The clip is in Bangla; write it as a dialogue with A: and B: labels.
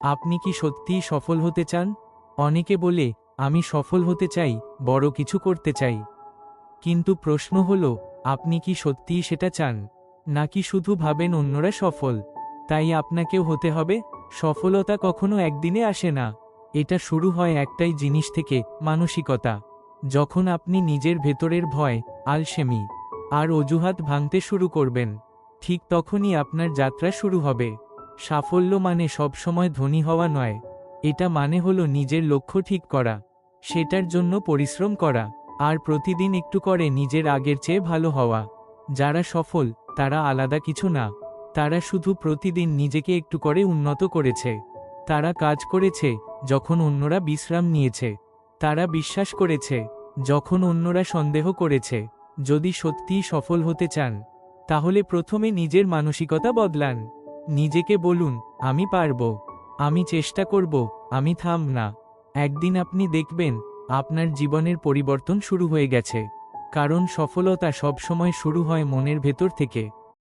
A: আপনি কি সত্যিই সফল হতে চান? অনেকে বলে, আমি সফল হতে চাই, বড় কিছু করতে চাই। কিন্তু প্রশ্ন হল, আপনি কি সত্যিই সেটা চান? নাকি শুধু ভাবেন অন্যরা সফল? তাই আপনাকেও হতে হবে। সফলতা কখনো একদিনে আসে না। এটা শুরু হয় একটাই জিনিস থেকে, মানসিকতা। যখন আপনি নিজের ভেতরের ভয়, আলসেমি আর অজুহাত ভাঙতে শুরু করবেন, ঠিক তখনই আপনার যাত্রা শুরু হবে। সাফল্য মানে সবসময় ধনী হওয়া নয়। এটা মানে হলো নিজের লক্ষ্য ঠিক করা, সেটার জন্য পরিশ্রম করা, আর প্রতিদিন একটু করে নিজের আগের চেয়ে ভালো হওয়া। যারা সফল, তারা আলাদা কিছু না। তারা শুধু প্রতিদিন নিজেকে একটু করে উন্নত করেছে। তারা কাজ করেছে, যখন অন্যরা বিশ্রাম নিয়েছে। তারা বিশ্বাস করেছে, যখন অন্যরা সন্দেহ করেছে, যদি সত্যিই সফল হতে চান, তাহলে প্রথমে নিজের মানসিকতা বদলান। নিজেকে বলুন, আমি পারব, আমি চেষ্টা করব, আমি থাম না। একদিন আপনি দেখবেন, আপনার জীবনের পরিবর্তন শুরু হয়ে গেছে। কারণ সফলতা সবসময় শুরু হয় মনের ভেতর থেকে।